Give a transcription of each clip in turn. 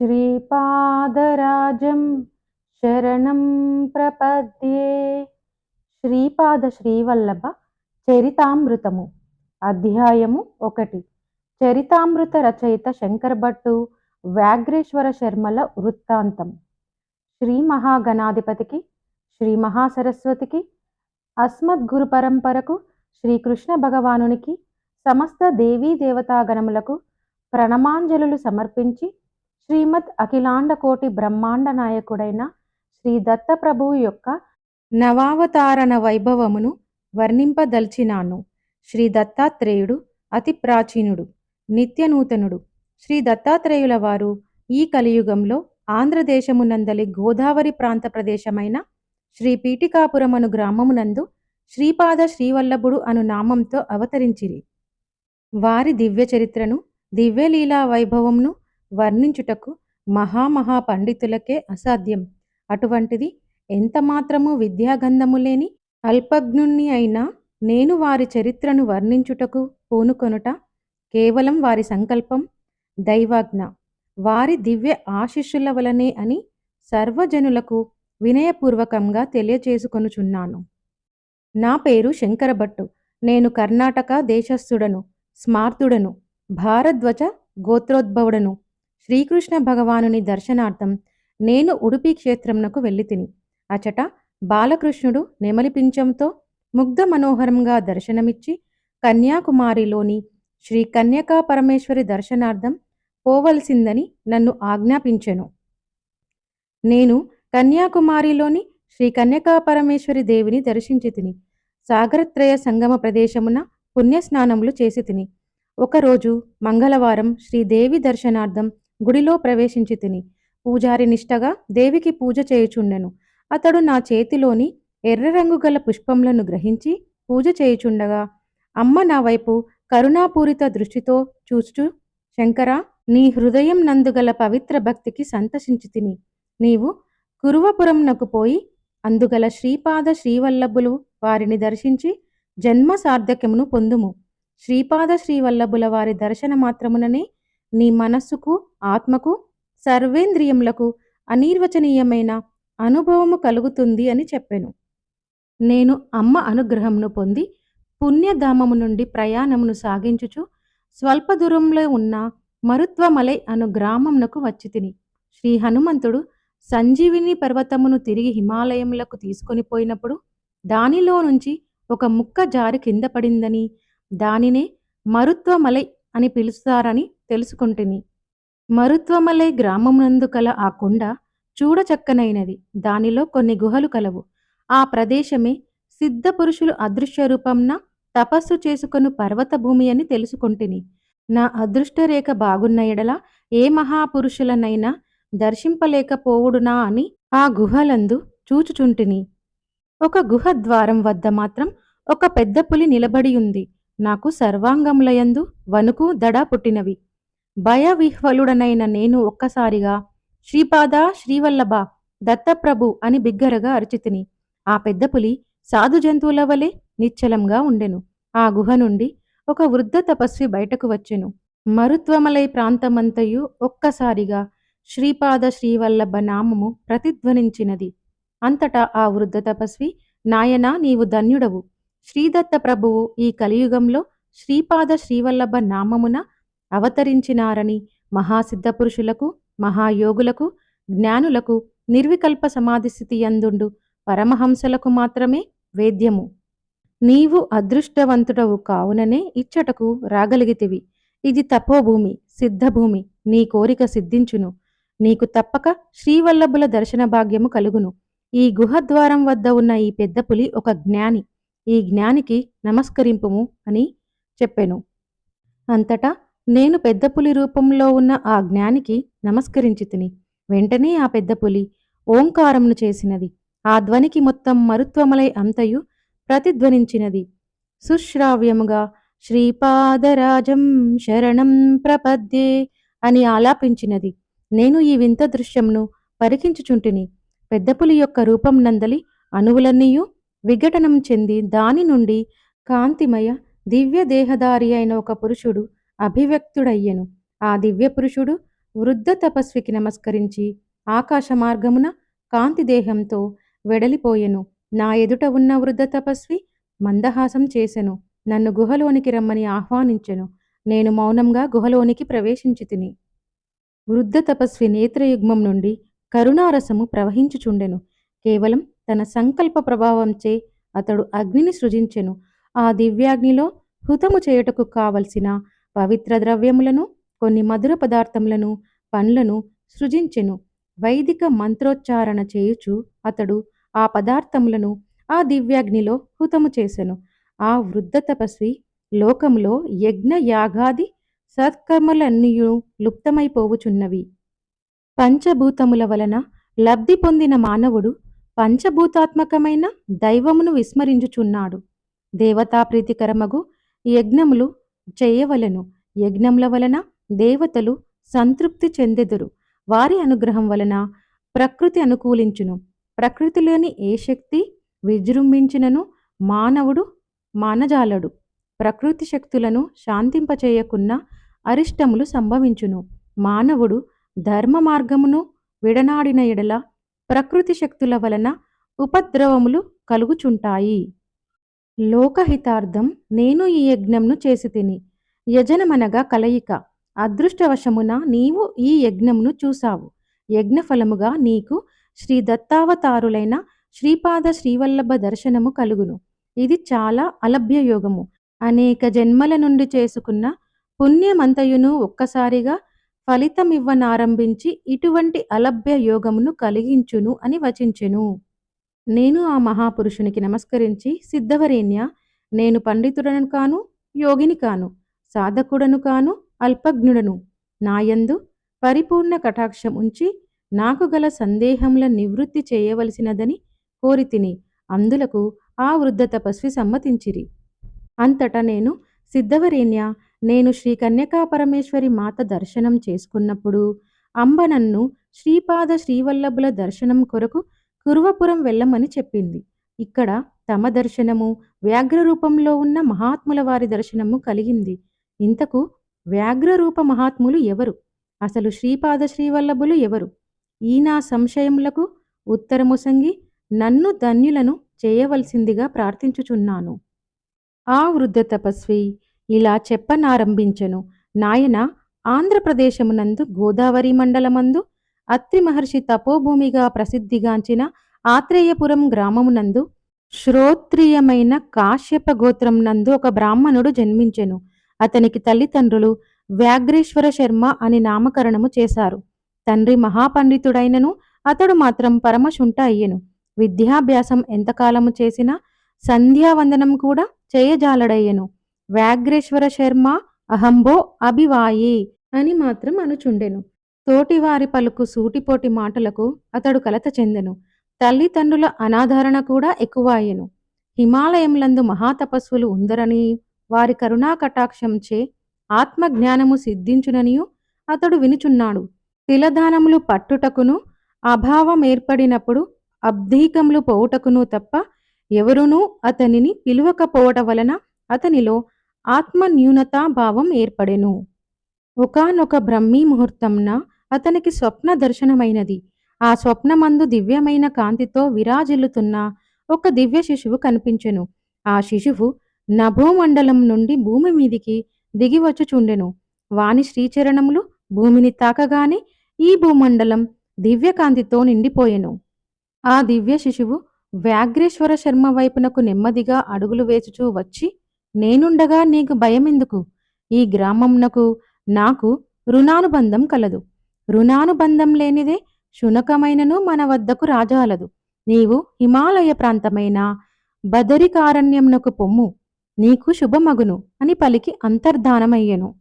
శ్రీపాదరాజం శరణం ప్రపద్యే. శ్రీపాద శ్రీవల్లభ చరితామృతము. అధ్యాయము ఒకటి. చరితామృత రచయిత శంకర భట్టు వ్యాఘ్రేశ్వర శర్మల వృత్తాంతం. శ్రీ మహాగణాధిపతికి శ్రీ మహాసరస్వతికి అస్మద్గురు పరంపరకు శ్రీకృష్ణ భగవానునికి సమస్త దేవీ దేవతాగణములకు ప్రణమాంజలులు సమర్పించి శ్రీమద్ అఖిలాండ కోటి బ్రహ్మాండ నాయకుడైన శ్రీ దత్తప్రభువు యొక్క నవావతారణ వైభవమును వర్ణింపదల్చినాను. శ్రీ దత్తాత్రేయుడు అతి ప్రాచీనుడు నిత్యనూతనుడు. శ్రీ దత్తాత్రేయుల వారు ఈ కలియుగంలో ఆంధ్రదేశమునందలి గోదావరి ప్రాంత ప్రదేశమైన శ్రీ పీఠికాపురమను గ్రామమునందు శ్రీపాద శ్రీవల్లభుడు అను నామంతో అవతరించిరి. వారి దివ్య చరిత్రను దివ్యలీలా వైభవమును వర్ణించుటకు మహామహా పండితులకే అసాధ్యం. అటువంటిది ఎంత మాత్రము విద్యాగంధము లేని అల్పజ్ఞుణ్ణి అయినా నేను వారి చరిత్రను వర్ణించుటకు పూనుకొనుట కేవలం వారి సంకల్పం దైవాజ్ఞ. వారి దివ్య ఆశిష్యుల వలనే అని సర్వజనులకు వినయపూర్వకంగా తెలియచేసుకొనుచున్నాను. నా పేరు శంకరభట్టు. నేను కర్ణాటక దేశస్థుడను స్మార్తుడను భారద్వజ గోత్రోద్భవుడను. శ్రీకృష్ణ భగవానుని దర్శనార్థం నేను ఉడుపి క్షేత్రమునకు వెళ్ళి తిని అచట బాలకృష్ణుడు నెమలిపించంతో ముగ్ధ మనోహరంగా దర్శనమిచ్చి కన్యాకుమారిలోని శ్రీ కన్యకా పరమేశ్వరి దర్శనార్థం పోవలసిందని నన్ను ఆజ్ఞాపించెను. నేను కన్యాకుమారిలోని శ్రీ కన్యకా పరమేశ్వరి దేవిని దర్శించి తిని సాగరత్రయ సంగమ ప్రదేశమున పుణ్యస్నానములు చేసి తిని ఒకరోజు మంగళవారం శ్రీదేవి దర్శనార్థం గుడిలో ప్రవేశించి తిని. పూజారి నిష్టగా దేవికి పూజ చేయుచుండెను. అతడు నా చేతిలోని ఎర్ర రంగు గల పుష్పములను గ్రహించి పూజ చేయుచుండగా అమ్మ నా వైపు కరుణాపూరిత దృష్టితో చూస్తూ శంకర నీ హృదయం నందుగల పవిత్ర భక్తికి సంతసించి తిని. నీవు కురువపురంనకు పోయి అందుగల శ్రీపాద శ్రీవల్లభులు వారిని దర్శించి జన్మ సార్థక్యమును పొందుము. శ్రీపాద శ్రీవల్లభుల వారి దర్శన మాత్రముననే నీ మనస్సుకు ఆత్మకు సర్వేంద్రియములకు అనిర్వచనీయమైన అనుభవము కలుగుతుంది అని చెప్పాను. నేను అమ్మ అనుగ్రహమును పొంది పుణ్యధామము నుండి ప్రయాణమును సాగించుచు స్వల్ప దూరంలో ఉన్న మరుత్వమలై అను గ్రామమునకు వచ్చి తిని శ్రీ హనుమంతుడు సంజీవిని పర్వతమును తిరిగి హిమాలయములకు తీసుకొని పోయినప్పుడు దానిలో నుంచి ఒక ముక్క జారి కింద పడిందని దానినే మరుత్వమలై అని పిలుస్తారని తెలుసుకుంటుని. మరుత్వమలై గ్రామమునందు కల ఆ కొండ చూడచక్కనైనది. దానిలో కొన్ని గుహలు కలవు. ఆ ప్రదేశమే సిద్ధ పురుషులు అదృశ్య రూపంన తపస్సు చేసుకొను పర్వత భూమి అని తెలుసుకుంటుని. నా అదృష్టరేఖ బాగున్న ఎడల ఏ మహాపురుషులనైనా దర్శింపలేకపోవుడునా అని ఆ గుహలందు చూచుచుంటిని. ఒక గుహ ద్వారం వద్ద మాత్రం ఒక పెద్ద పులి నిలబడి ఉంది. నాకు సర్వాంగములయందు వణుకు దడ పుట్టినవి. భయవిహ్వలుడనైన నేను ఒక్కసారిగా శ్రీపాద శ్రీవల్లభ దత్తప్రభు అని బిగ్గరగా అరిచితిని. ఆ పెద్ద పులి సాధు జంతువుల వలె నిశ్చలంగా ఉండెను. ఆ గుహ నుండి ఒక వృద్ధ తపస్వి బయటకు వచ్చెను. మరుత్వమలై ప్రాంతమంతయు ఒక్కసారిగా శ్రీపాద శ్రీవల్లభ నామము ప్రతిధ్వనించినది. అంతటా ఆ వృద్ధ తపస్వి నాయనా నీవు ధన్యుడవు. శ్రీదత్త ప్రభువు ఈ కలియుగంలో శ్రీపాద శ్రీవల్లభ నామమున అవతరించినారని మహాసిద్ధపురుషులకు మహాయోగులకు జ్ఞానులకు నిర్వికల్ప సమాధి స్థితి యందుండు పరమహంసలకు మాత్రమే వేద్యము. నీవు అదృష్టవంతుడవు కావుననే ఇచ్చటకు రాగలిగితివి. ఇది తపోభూమి సిద్ధభూమి నీ కోరిక సిద్ధించును. నీకు తప్పక శ్రీవల్లభుల దర్శన భాగ్యము కలుగును. ఈ గుహద్వారం వద్ద ఉన్న ఈ పెద్ద పులి ఒక జ్ఞాని. ఈ జ్ఞానికి నమస్కరింపుము అని చెప్పెను. అంతటా నేను పెద్ద పులి రూపంలో ఉన్న ఆ జ్ఞానికి నమస్కరించి తిని వెంటనే ఆ పెద్ద పులి ఓంకారమును చేసినది. ఆ ధ్వనికి మొత్తం మరుత్వమలై అంతయు ప్రతిధ్వనించినది. సుశ్రావ్యముగా శ్రీపాదరాజం శరణం ప్రపద్యే అని ఆలాపించినది. నేను ఈ వింత దృశ్యంను పరికించుచుంటిని. పెద్దపులి యొక్క రూపం నందలి అణువులన్నీయూ విఘటనం చెంది దాని నుండి కాంతిమయ దివ్య దేహదారి అయిన ఒక పురుషుడు అభివ్యక్తుడయ్యెను. ఆ దివ్య పురుషుడు వృద్ధ తపస్వికి నమస్కరించి ఆకాశ మార్గమున కాంతి దేహంతో వెడలిపోయెను. నా ఎదుట ఉన్న వృద్ధ తపస్వి మందహాసం చేసెను. నన్ను గుహలోనికి రమ్మని ఆహ్వానించెను. నేను మౌనంగా గుహలోనికి ప్రవేశించి తిని. వృద్ధ తపస్వి నేత్రయుగ్మం నుండి కరుణారసము ప్రవహించుచుండెను. కేవలం తన సంకల్ప ప్రభావంచే అతడు అగ్నిని సృజించెను. ఆ దివ్యాగ్నిలో హుతము చేయుటకు కావలసిన పవిత్ర ద్రవ్యములను కొన్ని మధుర పదార్థములను పండ్లను సృజించెను. వైదిక మంత్రోచ్చారణ చేయుచు అతడు ఆ పదార్థములను ఆ దివ్యాగ్నిలో హుతము చేసెను. ఆ వృద్ధ తపస్వి లోకములో యజ్ఞ యాగాది సత్కర్మలన్నీయు లుప్తమైపోవుచున్నవి పంచభూతముల వలన లబ్ధి పొందిన మానవుడు పంచభూతాత్మకమైన దైవమును విస్మరించుచున్నాడు. దేవతా ప్రీతికరమగు యజ్ఞములు చేయవలెను. యజ్ఞముల వలన దేవతలు సంతృప్తి చెందెదురు. వారి అనుగ్రహం వలన ప్రకృతి అనుకూలించును. ప్రకృతిలోని ఏ శక్తి విజృంభించినను మానవుడు మానజాలడు. ప్రకృతి శక్తులను శాంతింపచేయకున్న అరిష్టములు సంభవించును. మానవుడు ధర్మ మార్గమును విడనాడిన ఎడల ప్రకృతి శక్తుల వలన ఉపద్రవములు కలుగుచుంటాయి. లోకహితార్థం నేను ఈ యజ్ఞంను చేసి తిని యజనమనగా కలయిక. అదృష్టవశమున నీవు ఈ యజ్ఞమును చూశావు యజ్ఞఫలముగా నీకు శ్రీ దత్తావతారులైన శ్రీపాద శ్రీవల్లభ దర్శనము కలుగును. ఇది చాలా అలభ్య యోగము. అనేక జన్మల నుండి చేసుకున్న పుణ్యమంతయును ఒక్కసారిగా ఫలితమివ్వనారంభించి ఇటువంటి అలభ్య యోగమును కలిగించును అని వచించెను. నేను ఆ మహాపురుషునికి నమస్కరించి సిద్ధవరేణ్య నేను పండితుడను కాను యోగిని కాను సాధకుడను కాను అల్పజ్ఞుడను. నాయందు పరిపూర్ణ కటాక్షం ఉంచి నాకు గల సందేహముల నివృత్తి చేయవలసినదని కోరితిని. అందులకు ఆ వృద్ధ తపస్వి సమ్మతించిరి. అంతటా నేను సిద్ధవరేణ్య నేను శ్రీ కన్యకాపరమేశ్వరి మాత దర్శనం చేసుకున్నప్పుడు అంబ నన్ను శ్రీపాద శ్రీవల్లభుల దర్శనం కొరకు కురువపురం వెళ్ళమని చెప్పింది. ఇక్కడ తమ దర్శనము వ్యాఘ్ర రూపంలో ఉన్న మహాత్ముల వారి దర్శనము కలిగింది. ఇంతకు వ్యాఘ్రరూప మహాత్ములు ఎవరు? అసలు శ్రీపాద శ్రీవల్లభులు ఎవరు? ఈ నా సంశయములకు ఉత్తరముసంగి నన్ను ధన్యులను చేయవలసిందిగా ప్రార్థించుచున్నాను. ఆ వృద్ధ తపస్వి ఇలా చెప్పనారంభించెను. నాయన ఆంధ్రప్రదేశమునందు గోదావరి మండలమందు అత్రి మహర్షి తపోభూమిగా ప్రసిద్ధిగాంచిన ఆత్రేయపురం గ్రామమునందు శ్రోత్రియమైన కాశ్యప గోత్రం నందు ఒక బ్రాహ్మణుడు జన్మించెను. అతనికి తల్లిదండ్రులు వ్యాఘ్రేశ్వర శర్మ అని నామకరణము చేశారు. తండ్రి మహాపండితుడైనను అతడు మాత్రం పరమశుంఠ అయ్యెను. విద్యాభ్యాసం ఎంతకాలము చేసినా సంధ్యావందనం కూడా చేయజాలడయ్యెను. వ్యాఘ్రేశ్వర శర్మ అహంబో అభివాయి అని మాత్రం అనుచుండెను. తోటివారి పలుకు సూటిపోటి మాటలకు అతడు కలత చెందెను. తల్లిదండ్రుల అనాదరణ కూడా ఎక్కువ అయ్యెను హిమాలయములందు మహాతపస్సులు ఉందరని వారి కరుణా కటాక్షంచే ఆత్మజ్ఞానము సిద్ధించుననియు అతడు వినుచున్నాడు. తిలదానములు పట్టుటకును అభావం ఏర్పడినప్పుడు అబ్ధీకములు పోవుటకును తప్ప ఎవరునూ అతనిని పిలువకపోవట వలన అతనిలో ఆత్మన్యూనతా భావం ఏర్పడెను. ఒకానొక బ్రహ్మీ ముహూర్తంన అతనికి స్వప్న దర్శనమైనది. ఆ స్వప్నమందు దివ్యమైన కాంతితో విరాజిల్లుతున్న ఒక దివ్య శిశువు కనిపించెను. ఆ శిశువు నభోమండలం నుండి భూమి మీదికి దిగివచ్చుచుండెను. వాని శ్రీచరణములు భూమిని తాకగానే ఈ భూమండలం దివ్యకాంతితో నిండిపోయెను. ఆ దివ్య శిశువు వ్యాఘ్రేశ్వర శర్మ వైపునకు నెమ్మదిగా అడుగులు వేచుచూ వచ్చి నేనుండగా నీకు భయమెందుకు? ఈ గ్రామంనకు నాకు రుణానుబంధం కలదు. రుణానుబంధం లేనిదే శునకమైనను మన వద్దకు రాజాలదు. నీవు హిమాలయ ప్రాంతమైన బదరికారణ్యంనకు పొమ్ము. నీకు శుభమగును అని పలికి అంతర్ధానమయ్యెను.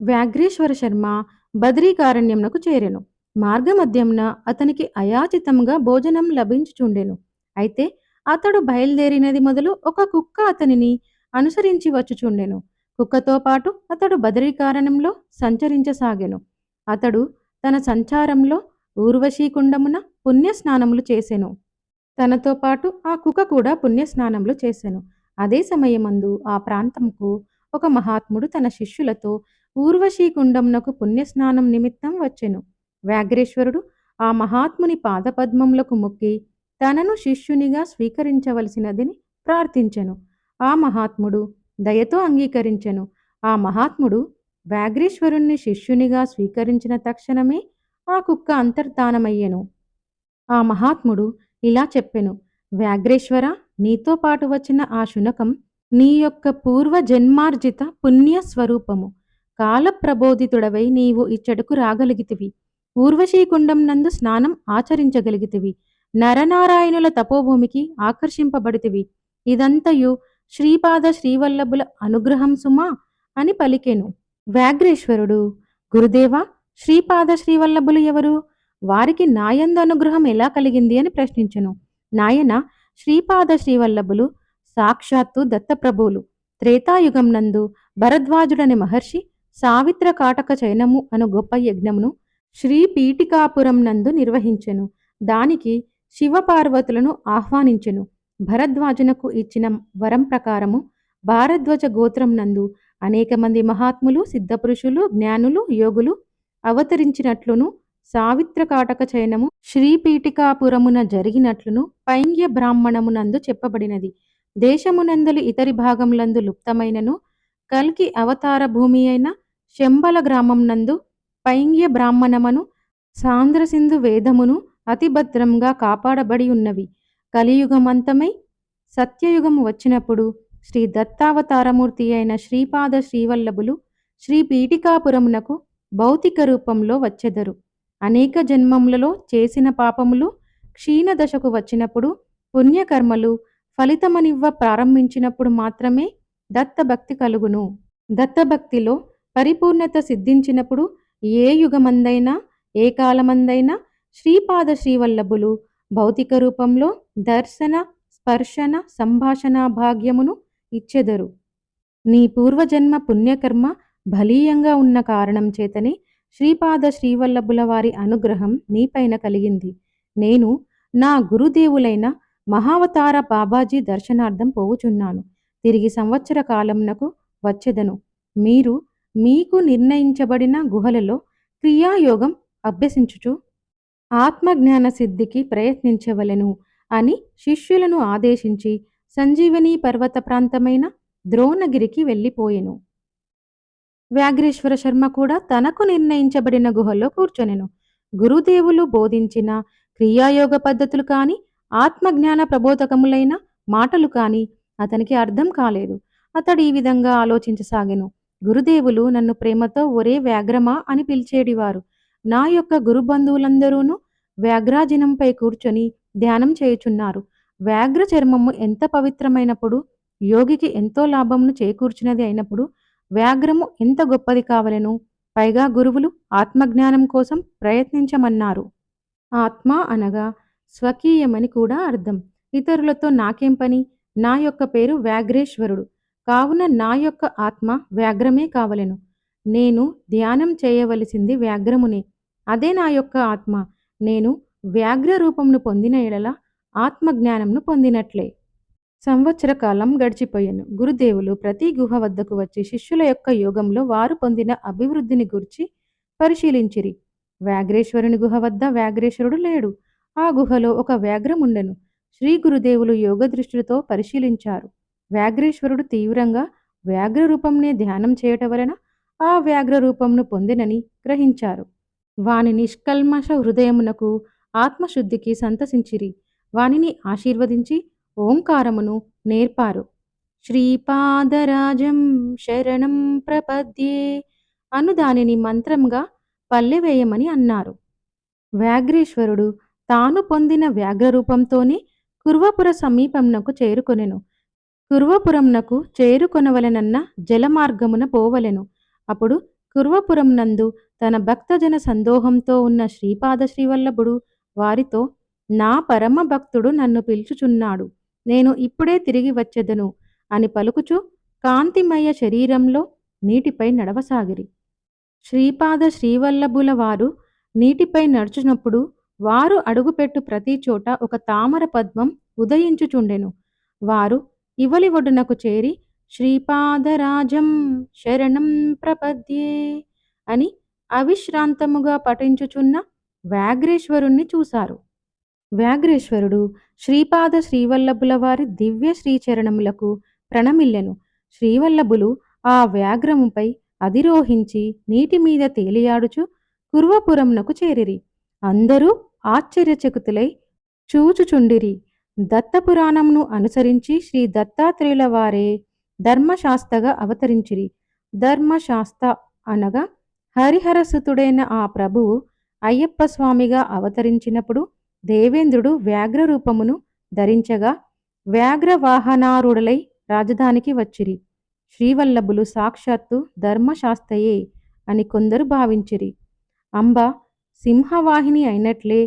వ్యాఘ్రేశ్వర శర్మ బద్రీకారణ్యంనకు చేరెను. మార్గమధ్యంన అతనికి అయాచితంగా భోజనం లభించుచుండెను. అయితే అతడు బయలుదేరినది మొదలు ఒక కుక్క అతనిని అనుసరించి వచ్చుచుండెను. కుక్కతో పాటు అతడు బదరీకారణంలో సంచరించసాగెను. అతడు తన సంచారంలో ఊర్వశీకుండమున పుణ్యస్నానములు చేసెను. తనతో పాటు ఆ కుక కూడా పుణ్యస్నానములు చేసెను. అదే సమయమందు ఆ ప్రాంతంకు ఒక మహాత్ముడు తన శిష్యులతో ఊర్వశీకుండంనకు పుణ్యస్నానం నిమిత్తం వచ్చెను. వ్యాఘ్రేశ్వరుడు ఆ మహాత్ముని పాదపద్మములకు మొక్కి తనను శిష్యునిగా స్వీకరించవలసినదిని ప్రార్థించెను. ఆ మహాత్ముడు దయతో అంగీకరించెను. ఆ మహాత్ముడు వ్యాఘ్రేశ్వరుణ్ణి శిష్యునిగా స్వీకరించిన తక్షణమే ఆ కుక్క అంతర్ధానమయ్యెను. ఆ మహాత్ముడు ఇలా చెప్పెను వ్యాఘ్రేశ్వర నీతో పాటు వచ్చిన ఆ శునకం నీ యొక్క పూర్వ జన్మార్జిత పుణ్య స్వరూపము కాలప్రబోధితుడవై నీవు ఇచ్చటకు రాగలిగితివి. ఊర్వశీకుండం నందు స్నానం ఆచరించగలిగితివి. నరనారాయణుల తపోభూమికి ఆకర్షింపబడితివి. ఇదంతయు శ్రీపాద శ్రీవల్లభుల అనుగ్రహం సుమా అని పలికెను. వ్యాఘ్రేశ్వరుడు గురుదేవ శ్రీపాద శ్రీవల్లభులు ఎవరు? వారికి నాయందు అనుగ్రహం ఎలా కలిగింది అని ప్రశ్నించెను. నాయన శ్రీపాద శ్రీవల్లభులు సాక్షాత్తు దత్తప్రభువులు త్రేతాయుగం నందు భరద్వాజుడని మహర్షి సావిత్ర కాటక చైనము అను గొప్ప యజ్ఞమును శ్రీ పీఠికాపురం నందు నిర్వహించెను. దానికి శివపార్వతులను ఆహ్వానించెను. భరద్వాజునకు ఇచ్చిన వరం ప్రకారము భారద్వాజ గోత్రం నందు అనేక మంది మహాత్ములు సిద్ధపురుషులు జ్ఞానులు యోగులు అవతరించినట్లును సావిత్ర కాటక చయనము శ్రీపీఠికాపురమున జరిగినట్లును పైంగ్య బ్రాహ్మణమునందు చెప్పబడినది. దేశమునందలి ఇతరి భాగములందు లుప్తమైనను కల్కి అవతార భూమి అయిన శంబల గ్రామం నందు పైంగ్య బ్రాహ్మణమను సాంద్రసింధు వేదమును అతి భద్రంగా కాపాడబడి ఉన్నవి కలియుగమంతమై సత్యయుగము వచ్చినప్పుడు శ్రీ దత్తావతారమూర్తి అయిన శ్రీపాద శ్రీవల్లభులు శ్రీ పీఠికాపురమునకు భౌతిక రూపంలో వచ్చెదరు. అనేక జన్మములలో చేసిన పాపములు క్షీణదశకు వచ్చినప్పుడు పుణ్యకర్మలు ఫలితమనివ్వ ప్రారంభించినప్పుడు మాత్రమే దత్తభక్తి కలుగును. దత్తభక్తిలో పరిపూర్ణత సిద్ధించినప్పుడు ఏ యుగమందైనా ఏ కాలమందైనా శ్రీపాద శ్రీవల్లభులు భౌతిక రూపంలో దర్శన స్పర్శన సంభాషణ భాగ్యమును ఇచ్చెదరు. నీ పూర్వజన్మ పుణ్యకర్మ బలీయంగా ఉన్న కారణం చేతనే శ్రీపాద శ్రీవల్లభుల వారి అనుగ్రహం నీపైన కలిగింది. నేను నా గురుదేవులైన మహావతార బాబాజీ దర్శనార్థం పోవుచున్నాను. తిరిగి సంవత్సర కాలంనకు వచ్చెదను. మీరు మీకు నిర్ణయించబడిన గుహలలో క్రియాయోగం అభ్యసించుచు ఆత్మజ్ఞాన సిద్ధికి ప్రయత్నించవలెను అని శిష్యులను ఆదేశించి సంజీవని పర్వత ప్రాంతమైన ద్రోణగిరికి వెళ్ళిపోయెను. వ్యాఘ్రేశ్వర శర్మ కూడా తనకు నిర్ణయించబడిన గుహలో కూర్చొనెను. గురుదేవులు బోధించిన క్రియాయోగ పద్ధతులు కాని ఆత్మజ్ఞాన ప్రబోధకములైన మాటలు కాని అతనికి అర్థం కాలేదు. అతడు ఈ విధంగా ఆలోచించసాగెను. గురుదేవులు నన్ను ప్రేమతో ఒరే వ్యాఘ్రమా అని పిలిచేడివారు. నా యొక్క గురు బంధువులందరూనూ వ్యాఘ్రాజినంపై కూర్చొని ధ్యానం చేయుచున్నారు. వ్యాఘ్ర చర్మము ఎంత పవిత్రమైనప్పుడు యోగికి ఎంతో లాభమును చేకూర్చినది అయినప్పుడు వ్యాఘ్రము ఎంత గొప్పది కావలెను? పైగా గురువులు ఆత్మజ్ఞానం కోసం ప్రయత్నించమన్నారు. ఆత్మ అనగా స్వకీయమని కూడా అర్థం. ఇతరులతో నాకేం పని? నా యొక్క పేరు వ్యాఘ్రేశ్వరుడు. కావున నా యొక్క ఆత్మ వ్యాఘ్రమే కావలెను. నేను ధ్యానం చేయవలసింది వ్యాఘ్రమునే. అదే నా యొక్క ఆత్మ. నేను వ్యాఘ్ర రూపమును పొందిన ఎడల ఆత్మజ్ఞానంను పొందినట్లే. సంవత్సర కాలం గడిచిపోయాను. గురుదేవులు ప్రతి గుహ వద్దకు వచ్చి శిష్యుల యొక్క యోగంలో వారు పొందిన అభివృద్ధిని గురించి పరిశీలించిరి. వ్యాఘ్రేశ్వరుని గుహ వద్ద వ్యాఘ్రేశ్వరుడు లేడు. ఆ గుహలో ఒక వ్యాఘ్రం ఉండెను శ్రీ గురుదేవులు యోగ దృష్టితో పరిశీలించారు. వ్యాఘ్రేశ్వరుడు తీవ్రంగా వ్యాఘ్ర రూపంనే ధ్యానం చేయట వలన ఆ వ్యాఘ్ర రూపంను పొందినని గ్రహించారు. వాని నిష్కల్మష హృదయమునకు ఆత్మశుద్ధికి సంతసించిరి. వానిని ఆశీర్వదించి ఓంకారమును నేర్పారు. శ్రీపాదరాజం శరణం ప్రపద్యే అను దానిని మంత్రంగా పల్లెవేయమని అన్నారు. వ్యాఘ్రేశ్వరుడు తాను పొందిన వ్యాఘ్రరూపంతోనే కుర్వపుర సమీపంనకు చేరుకొనెను. కుర్వపురంనకు చేరుకొనవలెనన్న జలమార్గమున పోవలెను. అప్పుడు కుర్వపురం నందు తన భక్తజన సందోహంతో ఉన్న శ్రీపాద శ్రీవల్లభుడు వారితో నా పరమ భక్తుడు నన్ను పిలుచుచున్నాడు. నేను ఇప్పుడే తిరిగి వచ్చెదను అని పలుకుచు కాంతిమయ శరీరంలో నీటిపై నడవసాగిరి. శ్రీపాద శ్రీవల్లభుల వారు నీటిపై నడుచునప్పుడు వారు అడుగుపెట్టు ప్రతి చోట ఒక తామర పద్మం ఉదయించుచుండెను. వారు ఇవలి ఒడ్డునకు చేరి శ్రీపాదరాజం శరణం ప్రపద్యే అని అవిశ్రాంతముగా పఠించుచున్న వ్యాఘ్రేశ్వరుణ్ణి చూశారు వ్యాఘ్రేశ్వరుడు శ్రీపాద శ్రీవల్లభుల వారి దివ్య శ్రీచరణములకు ప్రణమిల్లెను. శ్రీవల్లభులు ఆ వ్యాఘ్రముపై అధిరోహించి నీటి మీద తేలియాడుచు కుర్వపురమునకు చేరిరి. అందరూ ఆశ్చర్యచకుతులై చూచుచుండిరి. దత్తపురాణంను అనుసరించి శ్రీ దత్తాత్రేయుల వారే ధర్మశాస్త్రగా అవతరించిరి. ధర్మశాస్త అనగా హరిహరసుతుడైన ఆ ప్రభువు అయ్యప్ప స్వామిగా అవతరించినప్పుడు దేవేంద్రుడు వ్యాఘ్ర రూపమును ధరించగా వ్యాఘ్ర వాహనారూఢులై రాజధానికి వచ్చిరి. శ్రీవల్లభులు సాక్షాత్తు ధర్మశాస్త్రయే అని కొందరు భావించిరి. అంబ సింహవాహిని అయినట్లే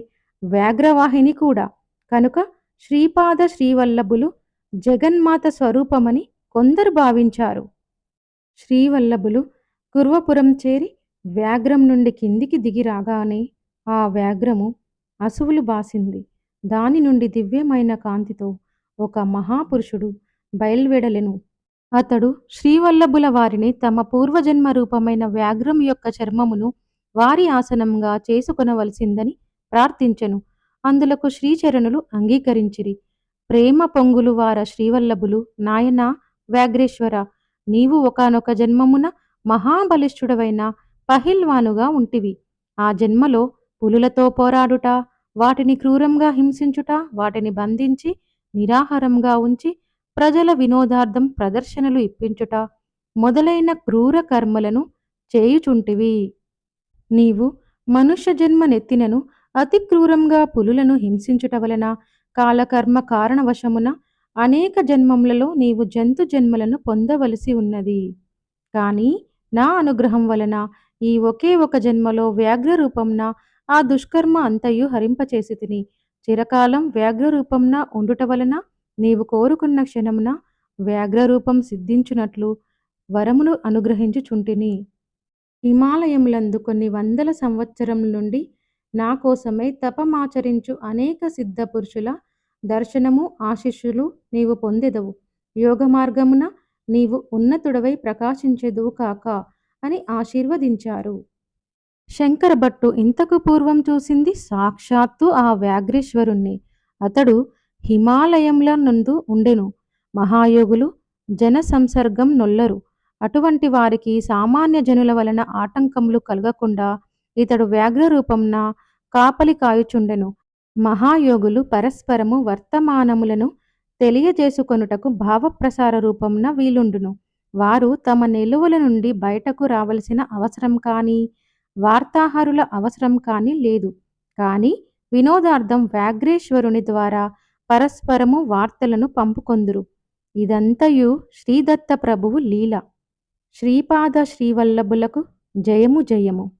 వ్యాఘ్రవాహిని కూడా. కనుక శ్రీపాద శ్రీవల్లభులు జగన్మాత స్వరూపమని కొందరు భావించారు. శ్రీవల్లభులు కుర్వపురం చేరి వ్యాఘ్రం నుండి కిందికి దిగి రాగానే ఆ వ్యాఘ్రము అసువులు బాసింది. దాని నుండి దివ్యమైన కాంతితో ఒక మహాపురుషుడు బయల్వెడలెను అతడు శ్రీవల్లభుల వారిని తమ పూర్వజన్మ రూపమైన వ్యాఘ్రం యొక్క చర్మమును వారి ఆసనంగా చేసుకొనవలసిందని ప్రార్థించెను. అందులకు శ్రీచరణులు అంగీకరించిరి. ప్రేమ పొంగులు వార శ్రీవల్లభులు నాయనా వ్యాఘ్రేశ్వర నీవు ఒకనొక జన్మమున మహాబలిష్ఠుడవైన పహిల్వానుగా ఉంటివి. ఆ జన్మలో పులులతో పోరాడుట వాటిని క్రూరంగా హింసించుట వాటిని బంధించి నిరాహారంగా ఉంచి ప్రజల వినోదార్థం ప్రదర్శనలు ఇప్పించుట మొదలైన క్రూర కర్మలను చేయుచుంటివి. నీవు మనుష్య జన్మనెత్తినను అతి క్రూరంగా పులులను హింసించుట వలన కాలకర్మ కారణవశమున అనేక జన్మములలో నీవు జంతు జన్మలను పొందవలసి ఉన్నది. కానీ నా అనుగ్రహం వలన ఈ ఒకే ఒక జన్మలో వ్యాఘ్ర రూపంన ఆ దుష్కర్మ అంతయు హరింపచేసి తిని చిరకాలం వ్యాఘ్రరూపంన ఉండుట వలన నీవు కోరుకున్న క్షణమున వ్యాఘ్రరూపం సిద్ధించునట్లు వరమును అనుగ్రహించుచుంటిని. హిమాలయములందు కొన్ని వందల సంవత్సరం నుండి నా కోసమై తపమాచరించు అనేక సిద్ధ పురుషుల దర్శనము ఆశిష్యులు నీవు పొందెదవు. యోగ మార్గమున నీవు ఉన్నతుడవై ప్రకాశించెదువు కాక అని ఆశీర్వదించారు. శంకర భట్టు ఇంతకు పూర్వం చూసింది సాక్షాత్తు ఆ వ్యాఘ్రేశ్వరుణ్ణి. అతడు హిమాలయంల నందు ఉండెను. మహాయోగులు జన సంసర్గం నొల్లరు. అటువంటి వారికి సామాన్య జనుల వలన ఆటంకములు కలగకుండా ఇతడు వ్యాఘ్ర రూపంన కాపలి కాయుచుండెను. మహాయోగులు పరస్పరము వర్తమానములను తెలియజేసుకొనుటకు భావప్రసార రూపంన వీలుండును. వారు తమ నిలువల నుండి బయటకు రావలసిన అవసరం కానీ వార్తాహరుల అవసరం కానీ లేదు. కానీ వినోదార్థం వ్యాఘ్రేశ్వరుని ద్వారా పరస్పరము వార్తలను పంపుకొందురు. ఇదంతయు శ్రీదత్త ప్రభువు లీల. శ్రీపాద శ్రీవల్లభులకు జయము జయము.